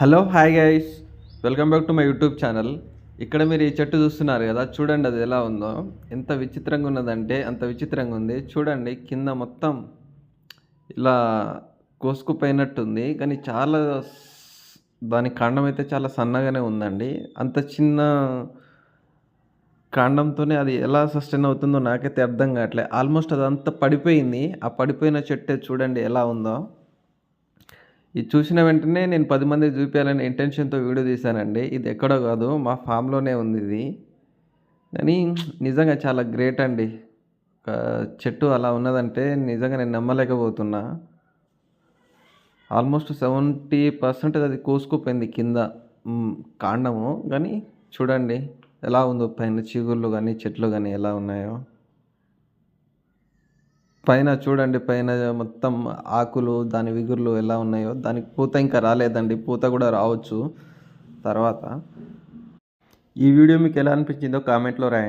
Hello hi guys welcome back to my YouTube channel ఇక్కడ మీరు ఈ చెట్టు చూస్తున్నారు కదా చూడండి అది ఎలా ఉందో. ఎంత విచిత్రంగా ఉన్నదంటే అంత విచిత్రంగా ఉంది. చూడండి కింద మొత్తం ఇలా కోసుకుపోయినట్టుంది. కానీ చాలా దాని కాండం అయితే చాలా సన్నగానే ఉందండి. అంత చిన్న కాండంతోనే అది ఎలా సస్టైన్ అవుతుందో నాకైతే అర్థం కావట్లేదు ఆల్మోస్ట్ అదంతా పడిపోయింది. ఆ పడిపోయిన చెట్టే చూడండి ఎలా ఉందో. ఇది చూసిన వెంటనే నేను పది మందికి చూపించాలనే ఇంటెన్షన్తో వీడియో తీశానండి. ఇది ఎక్కడో కాదు మా ఫామ్లోనే ఉంది ఇది. కానీ నిజంగా చాలా గ్రేట్ అండి. చెట్టు అలా ఉన్నదంటే నిజంగా నేను నమ్మలేకపోతున్నా. ఆల్మోస్ట్ సెవెంటీ పర్సెంట్ అది కోసుకుపోయింది కింద కాండము. కానీ చూడండి ఎలా ఉందో పైన చిగుళ్ళు కానీ చెట్లు కానీ ఎలా ఉన్నాయో. పైన చూడండి పైన మొత్తం ఆకులు దాని విగుర్లు ఎలా ఉన్నాయో. దానికి పూత ఇంకా రాలేదండి పూత కూడా రావచ్చు. తర్వాత ఈ వీడియో మీకు ఎలా అనిపించిందో కామెంట్లో రాయండి.